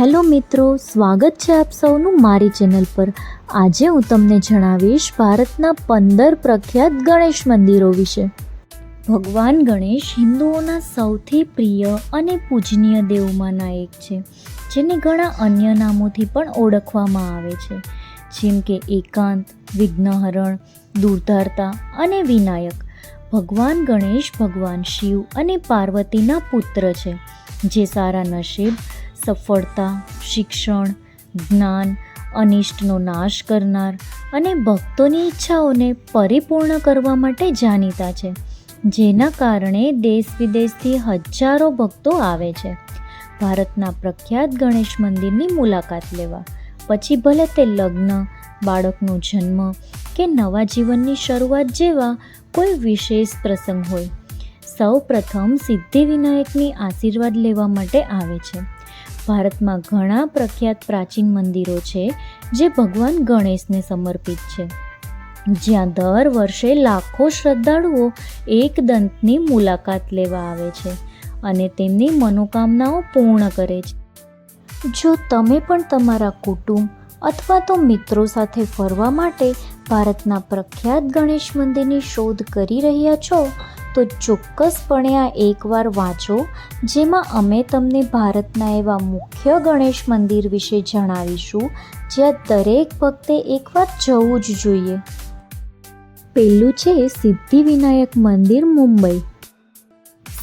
Hello મિત્રો, સ્વાગત છે આપ સૌનું મારી ચેનલ પર. આજે હું તમને જણાવીશ ભારતના પંદર પ્રખ્યાત ગણેશ મંદિરો વિશે. ભગવાન ગણેશ હિન્દુઓના સૌથી પ્રિય અને પૂજનીય દેવોમાંના એક છે, જેને ઘણા અન્ય નામોથી પણ ઓળખવામાં આવે છે. જેમ કે એકાંત, વિઘ્નહરણ, દૂરધારતા અને વિનાયક. ભગવાન ગણેશ ભગવાન શિવ અને પાર્વતીના પુત્ર છે, જે સારા નસીબ સફળતા, શિક્ષણ, જ્ઞાન, અનિષ્ટનો નાશ કરનાર અને ભક્તોની ઈચ્છાઓને પરિપૂર્ણ કરવા માટે જાણીતા છે, જેના કારણે દેશ વિદેશથી હજારો ભક્તો આવે છે. ભારતના પ્રખ્યાત ગણેશ મંદિરની મુલાકાત લેવા, પછી ભલે તે લગ્ન, બાળકનો જન્મ કે નવા જીવનની શરૂઆત જેવા કોઈ વિશેષ પ્રસંગ હોય સૌ પ્રથમ સિદ્ધિવિનાયકની આશીર્વાદ લેવા માટે આવે છે. ભારતમાં ઘણા પ્રખ્યાત પ્રાચીન મંદિરો છે જે ભગવાન ગણેશને સમર્પિત છે. જ્યાં દર વર્ષે લાખો શ્રદ્ધાળુઓ એક દંતની મુલાકાત લેવા આવે છે અને તેમની મનોકામનાઓ પૂર્ણ કરે છે. જો તમે પણ તમારા કુટુંબ અથવા તો મિત્રો સાથે ફરવા માટે ભારતના પ્રખ્યાત ગણેશ મંદિરની શોધ કરી રહ્યા છો તો ચોક્કસપણે આ એકવાર વાંચો, જેમાં અમે તમને ભારતના એવા મુખ્ય ગણેશ મંદિર વિશે જણાવીશું, જ્યાં દરેક ભક્તે એકવાર જવું જ જોઈએ. પહેલું છે સિદ્ધિવિનાયક મંદિર, મુંબઈ.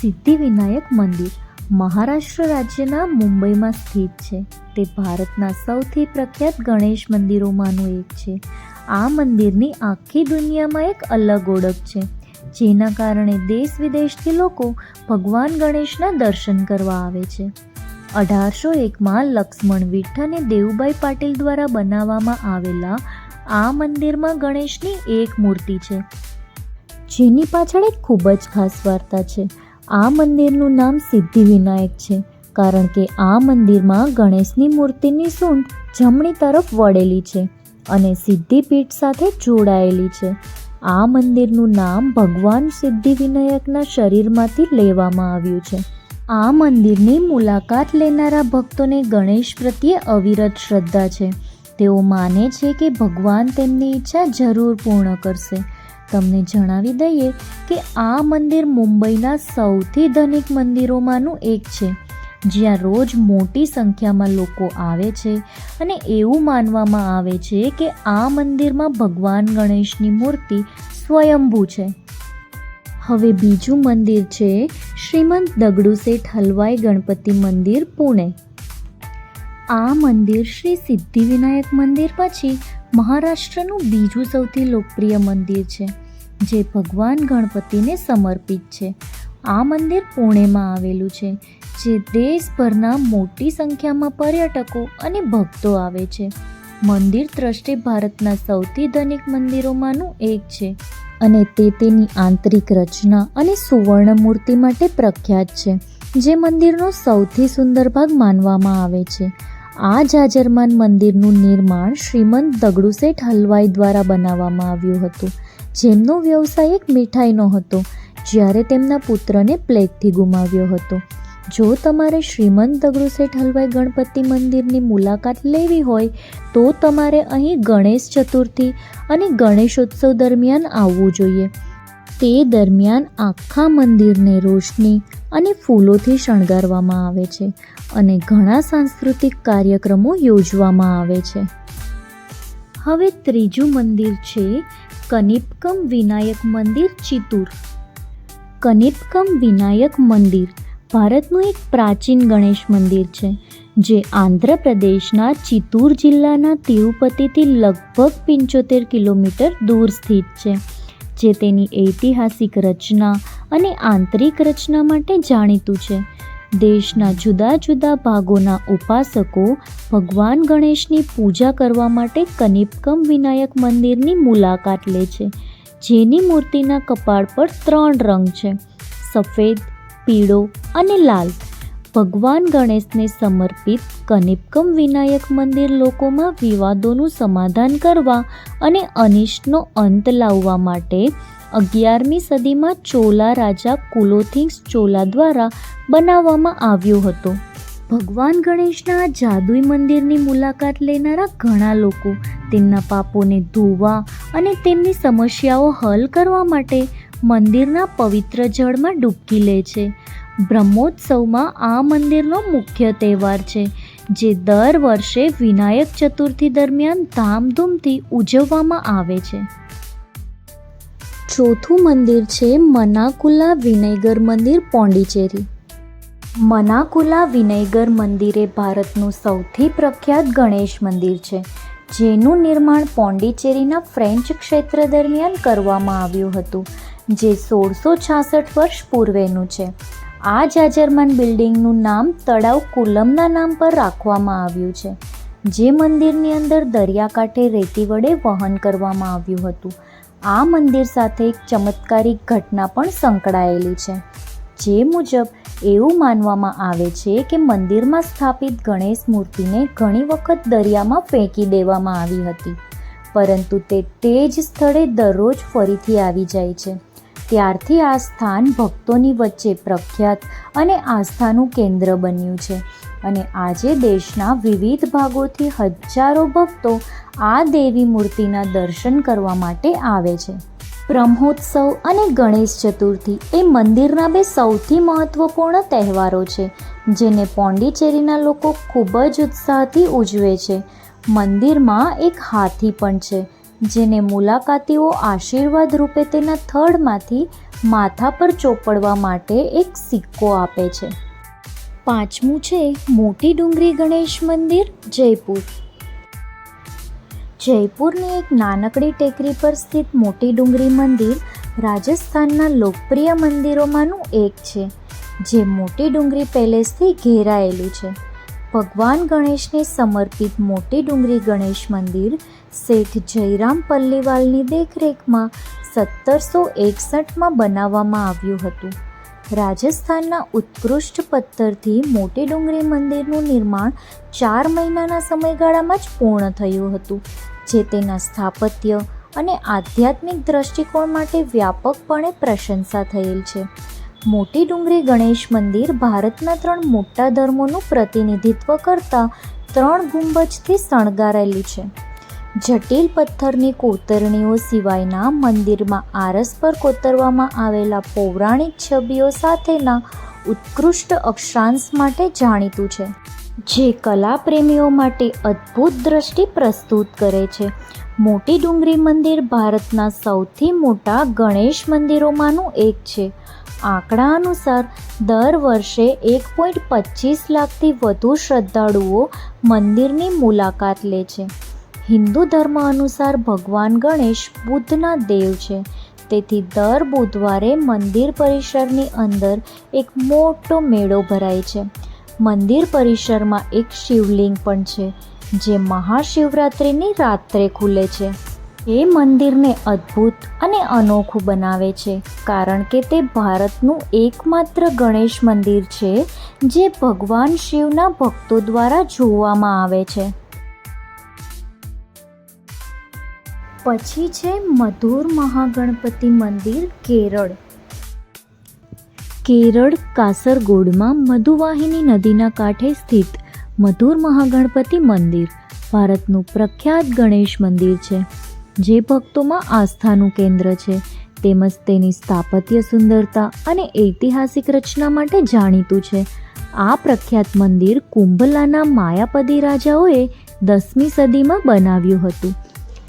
સિદ્ધિવિનાયક મંદિર મહારાષ્ટ્ર રાજ્યના મુંબઈમાં સ્થિત છે. તે ભારતના સૌથી પ્રખ્યાત ગણેશ મંદિરોમાંનું એક છે. આ મંદિરની આખી દુનિયામાં એક અલગ ઓળખ છે. જેના કારણે દેશ વિદેશથી લોકો ભગવાન ગણેશના દર્શન કરવા આવે છે. અઢારસો એકમાં લક્ષ્મણ વિઠ્ઠ અને દેવુભાઈ પાટીલ દ્વારા બનાવવામાં આવેલા આ મંદિરમાં ગણેશની એક મૂર્તિ છે. જેની પાછળ એક ખૂબ જ ખાસ વાર્તા છે. આ મંદિરનું નામ સિદ્ધિવિનાયક છે, કારણ કે આ મંદિરમાં ગણેશની મૂર્તિની સૂંઢ જમણી તરફ વળેલી છે અને સિદ્ધિપીઠ સાથે જોડાયેલી છે. આ મંદિરનું નામ ભગવાન સિદ્ધિવિનાયકના શરીરમાંથી લેવામાં આવ્યું છે. આ મંદિરની મુલાકાત લેનારા ભક્તોને ગણેશ પ્રત્યે અવિરત શ્રદ્ધા છે. તેઓ માને છે કે ભગવાન તેમની ઈચ્છા જરૂર પૂર્ણ કરશે. તમને જણાવી દઈએ કે આ મંદિર મુંબઈના સૌથી ધનિક મંદિરોમાંનું એક છે. જ્યાં રોજ મોટી સંખ્યામાં લોકો આવે છે અને એવું માનવામાં આવે છે કે આ મંદિરમાં ભગવાન ગણેશની મૂર્તિ સ્વયંભૂ છે. હવે બીજું મંદિર છે શ્રીમંત દગડુસેઠ હલવાઈ ગણપતિ મંદિર, પુણે. આ મંદિર શ્રી સિદ્ધિવિનાયક મંદિર પછી મહારાષ્ટ્રનું બીજું સૌથી લોકપ્રિય મંદિર છે, જે ભગવાન ગણપતિને સમર્પિત છે. આ મંદિર પુણેમાં આવેલું છે જે દેશભરના મોટી સંખ્યામાં પર્યટકો અને ભક્તો આવે છે. મંદિર દ્રષ્ટિ ભારતના સૌથી ધનિક મંદિરોમાંનું એક છે અને તે તેની આંતરિક રચના અને સુવર્ણ મૂર્તિ માટે પ્રખ્યાત છે, જે મંદિરનો સૌથી સુંદર ભાગ માનવામાં આવે છે. આ જાજરમાન મંદિરનું નિર્માણ શ્રીમંત દગડુશેઠ હલવાઈ દ્વારા બનાવવામાં આવ્યું હતું. જેમનો વ્યવસાય એક મીઠાઈનો હતો, જ્યારે તેમના પુત્રને પ્લેગથી ગુમાવ્યો હતો. જો તમારે શ્રીમંત દગડુશેઠ હલવાઈ ગણપતિ મંદિરની મુલાકાત લેવી હોય, તો તમારે અહીં ગણેશ ચતુર્થી અને ગણેશોત્સવ દરમિયાન આવવું જોઈએ. તે દરમિયાન આખા મંદિરને રોશની અને ફૂલોથી શણગારવામાં આવે છે અને ઘણા સાંસ્કૃતિક કાર્યક્રમો યોજવામાં આવે છે. હવે ત્રીજું મંદિર છે કનિપકમ વિનાયક મંદિર ચિત્તૂર. કનિપકમ વિનાયક મંદિર ભારતનું એક પ્રાચીન ગણેશ મંદિર છે, જે આંધ્રપ્રદેશના ચિત્તૂર જિલ્લાના તિરુપતિથી લગભગ પંચોતેર કિલોમીટર દૂર સ્થિત છે, જે તેની ઐતિહાસિક રચના અને આંતરિક રચના માટે જાણીતું છે. દેશના જુદા જુદા ભાગોના ઉપાસકો ભગવાન ગણેશની પૂજા કરવા માટે કનિપકમ વિનાયક મંદિરની મુલાકાત લે છે, જેની મૂર્તિના કપાળ પર ત્રણ રંગ છે, સફેદ પીળો અને લાલ. ભગવાન ગણેશને સમર્પિત કનિપકમ વિનાયક મંદિર લોકોમાં વિવાદોનું સમાધાન કરવા અને અનિષ્ટનો અંત લાવવા માટે અગિયારમી સદીમાં ચોલા રાજા કુલોથિંગ્સ ચોલા દ્વારા બનાવવામાં આવ્યો હતો. ભગવાન ગણેશના જાદુઈ મંદિરની મુલાકાત લેનારા ઘણા લોકો તેમના પાપોને ધોવા અને તેમની સમસ્યાઓ હલ કરવા માટે મંદિરના પવિત્ર જળમાં ડૂબકી લે છે. બ્રહ્મોત્સવમાં આ મંદિરનો મુખ્ય તહેવાર છે, જે દર વર્ષે વિનાયક ચતુર્થી દરમિયાન ધામધૂમથી ઉજવવામાં આવે છે. ચોથું મંદિર છે મનાકુલા વિનયગર મંદિર, પોંડિચેરી. મનાકુલા વિનયગર મંદિર એ ભારતનું સૌથી પ્રખ્યાત ગણેશ મંદિર છે, જેનું નિર્માણ પોંડિચેરીના ફ્રેન્ચ ક્ષેત્ર દરમિયાન કરવામાં આવ્યું હતું. જે સોળસો છાસઠ વર્ષ પૂર્વેનું છે. આ જાજરમાન બિલ્ડિંગનું નામ તળાવ કુલમના નામ પર રાખવામાં આવ્યું છે, જે મંદિરની અંદર દરિયાકાંઠે રેતી વડે વહન કરવામાં આવ્યું હતું. આ મંદિર સાથે એક ચમત્કારિક ઘટના પણ સંકળાયેલી છે, જે મુજબ એવું માનવામાં આવે છે કે મંદિરમાં સ્થાપિત ગણેશ મૂર્તિને ઘણી વખત દરિયામાં ફેંકી દેવામાં આવી હતી, પરંતુ તે તે જ સ્થળે દરરોજ ફરીથી આવી જાય છે. ત્યારથી આ સ્થાન ભક્તોની વચ્ચે પ્રખ્યાત અને આસ્થાનું કેન્દ્ર બન્યું છે. અને આજે દેશના વિવિધ ભાગોથી હજારો ભક્તો આ દેવી મૂર્તિના દર્શન કરવા માટે આવે છે. બ્રહ્મોત્સવ અને ગણેશ ચતુર્થી એ મંદિરના બે સૌથી મહત્વપૂર્ણ તહેવારો છે, જેને પોંડિચેરીના લોકો ખૂબ જ ઉત્સાહથી ઉજવે છે. મંદિરમાં એક હાથી પણ છે જેને મુલાકાતીઓ આશીર્વાદ રૂપે તેના થડમાંથી માથા પર ચોપડવા માટે એક સિક્કો આપે છે. પાંચમું છે, મોટી ડુંગરી ગણેશ મંદિર, જયપુર. જયપુરની એક નાનકડી ટેકરી પર સ્થિત મોટી ડુંગરી મંદિર રાજસ્થાનના લોકપ્રિય મંદિરોમાંનું એક છે, જે મોટી ડુંગરી પેલેસથી ઘેરાયેલું છે. ભગવાન ગણેશને સમર્પિત મોટી ડુંગરી ગણેશ મંદિર શેઠ જયરામ પલ્લીવાલની દેખરેખમાં સત્તરસો એકસઠમાં બનાવવામાં આવ્યું હતું. રાજસ્થાનના ઉત્કૃષ્ટ પથ્થરથી મોટી ડુંગરી મંદિરનું નિર્માણ ચાર મહિનાના સમયગાળામાં જ પૂર્ણ થયું હતું, જે તેના સ્થાપત્ય અને આધ્યાત્મિક દ્રષ્ટિકોણ માટે વ્યાપકપણે પ્રશંસા થયેલ છે. મોટી ડુંગરી ગણેશ મંદિર ભારતના ત્રણ મોટા ધર્મોનું પ્રતિનિધિત્વ કરતા ત્રણ ગુંબજથી શણગારેલું છે. જટિલ પથ્થરની કોતરણીઓ સિવાયના મંદિરમાં આરસ પર કોતરવામાં આવેલા પૌરાણિક છબીઓ સાથેના ઉત્કૃષ્ટ અક્ષાંશ માટે જાણીતું છે, જે કલાપ્રેમીઓ માટે અદ્ભુત દ્રષ્ટિ પ્રસ્તુત કરે છે. મોટી ડુંગરી મંદિર ભારતના સૌથી મોટા ગણેશ મંદિરોમાંનું એક છે. આંકડા અનુસાર, દર વર્ષે એક પોઈન્ટ પચીસ લાખથી વધુ શ્રદ્ધાળુઓ મંદિરની મુલાકાત લે છે. હિન્દુ ધર્મ અનુસાર ભગવાન ગણેશ બુદ્ધના દેવ છે. તેથી દર બુધવારે મંદિર પરિસરની અંદર એક મોટો મેળો ભરાય છે. મંદિર પરિસરમાં એક શિવલિંગ પણ છે, જે મહાશિવરાત્રિની રાત્રે ખુલે છે. એ મંદિરને અદ્ભુત અને અનોખું બનાવે છે, કારણ કે તે ભારતનું એકમાત્ર ગણેશ મંદિર છે, જે ભગવાન શિવના ભક્તો દ્વારા જોવામાં આવે છે. પછી છે મધુર મહાગણપતિ મંદિર કેરળ. કેરળ કાસરગોડમાં મધુવાહિની નદીના કાંઠે સ્થિત મધુર મહાગણપતિ મંદિર ભારતનું પ્રખ્યાત ગણેશ મંદિર છે, જે ભક્તોમાં આસ્થાનું કેન્દ્ર છે. તેમજ તેની સ્થાપત્ય સુંદરતા અને ઐતિહાસિક રચના માટે જાણીતું છે. આ પ્રખ્યાત મંદિર કુંભલાના માયાપદી રાજાઓએ દસમી સદીમાં બનાવ્યું હતું.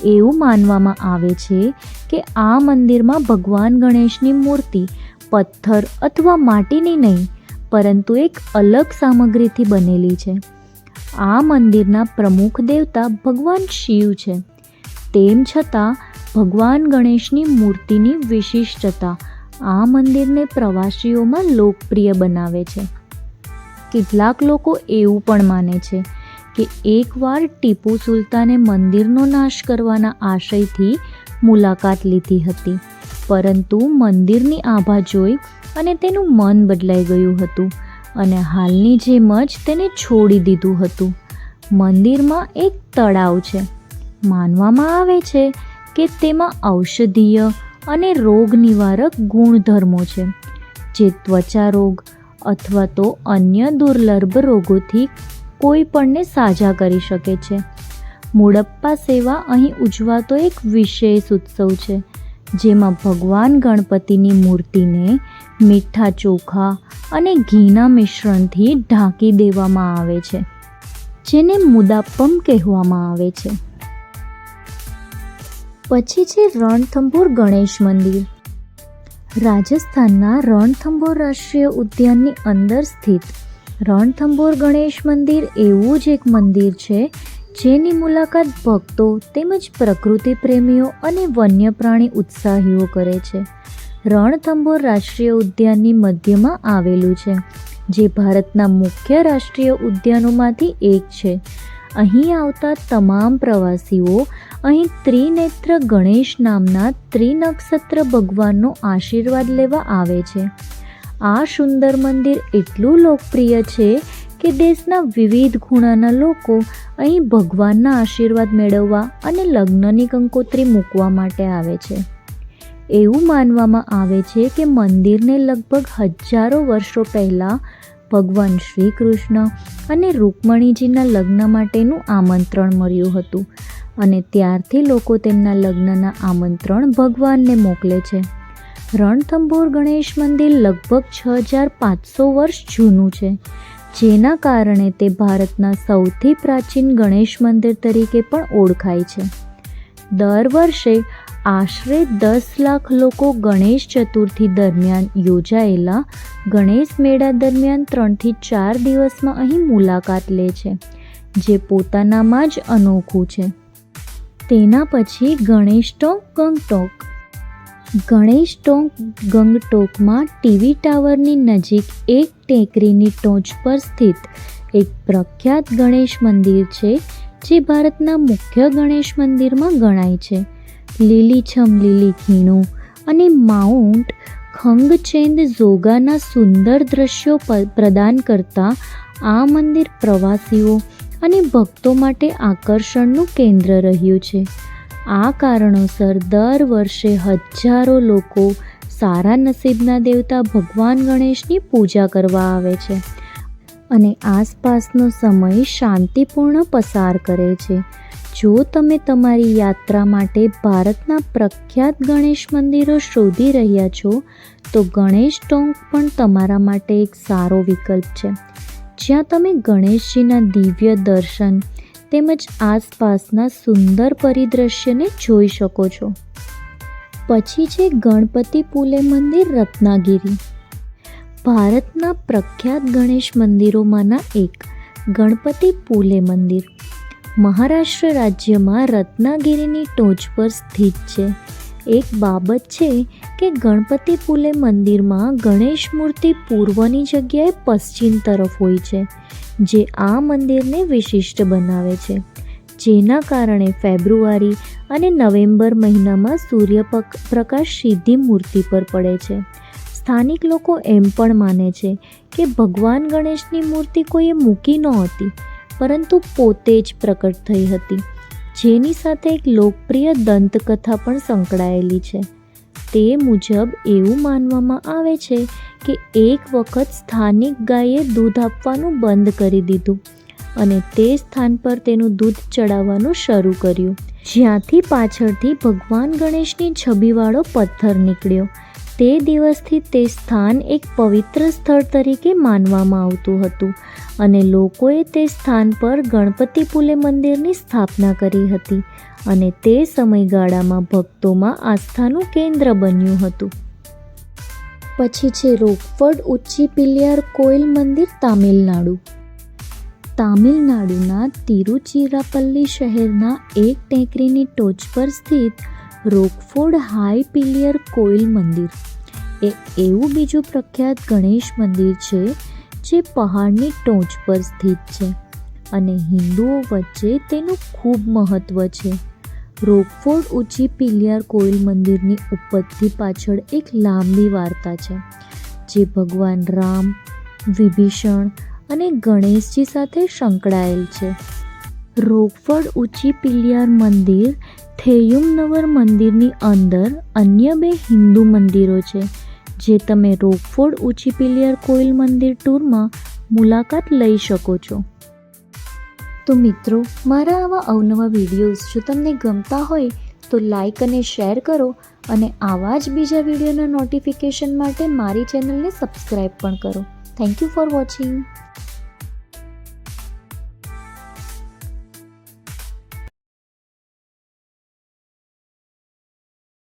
એવું માનવામાં આવે છે કે આ મંદિરમાં ભગવાન ગણેશની મૂર્તિ, પથ્થર અથવા માટીની નહીં, પરંતુ એક અલગ સામગ્રીથી બનેલી છે. આ મંદિરના પ્રમુખ દેવતા ભગવાન શિવ છે. તેમ છતાં, ભગવાન ગણેશની મૂર્તિની વિશિષ્ટતા આ મંદિરને પ્રવાસીઓમાં લોકપ્રિય બનાવે છે. કેટલાક લોકો એવું પણ માને છે કે એકવાર ટીપુ સુલતાને મંદિરનો નાશ કરવાના આશયથી મુલાકાત લીધી હતી. પરંતુ મંદિરની આભા જોઈ અને તેનું મન બદલાઈ ગયું હતું અને હાલની જેમ જ તેને છોડી દીધું હતું. મંદિરમાં એક તળાવ છે. માનવામાં આવે છે કે તેમાં ઔષધીય અને રોગ નિવારક ગુણધર્મો છે. જે ત્વચા રોગ અથવા તો અન્ય દુર્લભ રોગોથી કોઈ પણને સાજા કરી શકે છે. મુડપ્પા સેવા અહીં ઉજવાતો એક વિશેષ ઉત્સવ છે, જેમાં ભગવાન ગણપતિની મૂર્તિને મીઠા ચોખા અને ઘીના મિશ્રણથી ઢાંકી દેવામાં આવે છે, જેને મુદાપ્પમ કહેવામાં આવે છે. પછી છે રણથંભોર ગણેશ મંદિર. રાજસ્થાનના રણથંભોર રાષ્ટ્રીય ઉદ્યાનની અંદર સ્થિત રણથંભોર ગણેશ મંદિર એવું જ એક મંદિર છે, જેની મુલાકાત ભક્તો તેમજ પ્રકૃતિ પ્રેમીઓ અને વન્ય પ્રાણી ઉત્સાહીઓ કરે છે. રણથંભોર રાષ્ટ્રીય ઉદ્યાનની મધ્યમાં આવેલું છે, જે ભારતના મુખ્ય રાષ્ટ્રીય ઉદ્યાનોમાંથી એક છે. અહીં આવતા તમામ પ્રવાસીઓ અહીં ત્રિનેત્ર ગણેશ નામના ત્રિનક્ષત્ર ભગવાનનો આશીર્વાદ લેવા આવે છે. આ સુંદર મંદિર એટલું લોકપ્રિય છે કે દેશના વિવિધ ખૂણાના લોકો અહીં ભગવાનના આશીર્વાદ મેળવવા અને લગ્નની કંકોત્રી મૂકવા માટે આવે છે. એવું માનવામાં આવે છે કે મંદિરને લગભગ હજારો વર્ષો પહેલાં ભગવાન શ્રી કૃષ્ણ અને રૂકમણીજીના લગ્ન માટેનું આમંત્રણ મળ્યું હતું અને ત્યારથી લોકો તેમના લગ્નના આમંત્રણ ભગવાનને મોકલે છે. રણથંભોર ગણેશ મંદિર લગભગ છ હજાર પાંચસો વર્ષ જૂનું છે, જેના કારણે તે ભારતના સૌથી પ્રાચીન ગણેશ મંદિર તરીકે પણ ઓળખાય છે. દર વર્ષે આશરે દસ લાખ લોકો ગણેશ ચતુર્થી દરમિયાન યોજાયેલા ગણેશ મેળા દરમિયાન ત્રણથી ચાર દિવસમાં અહીં મુલાકાત લે છે, જે પોતાનામાં જ અનોખું છે. તેના પછી ગણેશ ટોક ગંગટોક ગણેશ ટોંક ગંગટોકમાં ટીવી ટાવરની નજીક એક ટેકરીની ટોચ પર સ્થિત એક પ્રખ્યાત ગણેશ મંદિર છે, જે ભારતના મુખ્ય ગણેશ મંદિરમાં ગણાય છે. લીલીછમ લીલી ખીણું અને માઉન્ટ ખંગચેંદ ઝોગાના સુંદર દ્રશ્યો પ્રદાન કરતા આ મંદિર પ્રવાસીઓ અને ભક્તો માટે આકર્ષણનું કેન્દ્ર રહ્યું છે. આ કારણોસર દર વર્ષે હજારો લોકો સારા નસીબના દેવતા ભગવાન ગણેશની પૂજા કરવા આવે છે અને આસપાસનો સમય શાંતિપૂર્ણ પસાર કરે છે. જો તમે તમારી યાત્રા માટે ભારતના પ્રખ્યાત ગણેશ મંદિરો શોધી રહ્યા છો, તો ગણેશ ટોંક પણ તમારા માટે એક સારો વિકલ્પ છે. જ્યાં તમે ગણેશજીના દિવ્ય દર્શન તેમજ આસપાસના સુંદર પરિદ્રશ્યને જોઈ શકો છો. પછી છે ગણપતિ પુલે મંદિર રત્નાગીરી. ભારતના પ્રખ્યાત ગણેશ મંદિરોમાંના એક ગણપતિ પુલે મંદિર. મહારાષ્ટ્ર રાજ્યમાં રત્નાગીરીની ટોચ પર સ્થિત છે. એક બાબત છે કે ગણપતિ પુલે મંદિરમાં ગણેશ મૂર્તિ પૂર્વની જગ્યાએ પશ્ચિમ તરફ હોય છે, જે આ મંદિરને વિશિષ્ટ બનાવે છે. જેના કારણે ફેબ્રુઆરી અને નવેમ્બર મહિનામાં સૂર્ય પ્રકાશ સીધી મૂર્તિ પર પડે છે. સ્થાનિક લોકો એમ પણ માને છે કે ભગવાન ગણેશની મૂર્તિ કોઈએ મૂકી નહોતી, પરંતુ પોતે જ પ્રકટ થઈ હતી. જેની સાથે એક લોકપ્રિય દંતકથા પણ સંકળાયેલી છે. તે મુજબ એવું માનવામાં આવે છે કે એક વખત સ્થાનિક ગાયે દૂધ આપવાનું બંધ કરી દીધું અને તે સ્થાન પર તેનું દૂધ ચડાવવાનું શરૂ કર્યું. જ્યાંથી પાછળથી ભગવાન ગણેશની છબીવાળો પથ્થર નીકળ્યો. તે દિવસથી તે સ્થાન એક પવિત્ર સ્થળ તરીકે માનવામાં આવતું હતું અને લોકોએ તે સ્થાન પર ગણપતિ પુલે મંદિરની સ્થાપના કરી હતી અને તે સમયગાળામાં ભક્તોમાં આસ્થાનું કેન્દ્ર બન્યું હતું. પછી છે રોકફર્ડ ઉચ્ચી પિલિયાર કોઇલ મંદિર તામિલનાડુ. તામિલનાડુના તિરુચિરાપલ્લી શહેરના એક ટેકરીની ટોચ પર સ્થિત રોકફોર્ડ હાઈ પિલિયર કોઇલ મંદિર. એ એવું બીજું પ્રખ્યાત ગણેશ મંદિર છે, જે પહાડની ટોચ પર સ્થિત છે અને હિન્દુઓ વચ્ચે તેનું ખૂબ મહત્ત્વ છે. રોકફોર્ડ ઊંચી પિલિયર કોઇલ મંદિરની ઉપરથી પાછળ એક લાંબી વાર્તા છે, જે ભગવાન રામ, વિભીષણ અને ગણેશજી સાથે સંકળાયેલ છે. રોકફોર્ડ ઊંચી પિલિયાર મંદિર થેયુમનવર મંદિરની અંદર અન્ય બે હિન્દુ મંદિરો છે, જે તમે રોકફોર્ડ ઊંચી પિલિયર કોઇલ મંદિર ટૂરમાં મુલાકાત લઈ શકો છો. તો મિત્રો, મારા આવા અવનવા વિડીયોઝ જો તમને ગમતા હોય, તો લાઈક અને શેર કરો અને આવા જ બીજા વિડીયોના નોટિફિકેશન માટે મારી ચેનલને સબસ્ક્રાઈબ પણ કરો. Thank you for watching.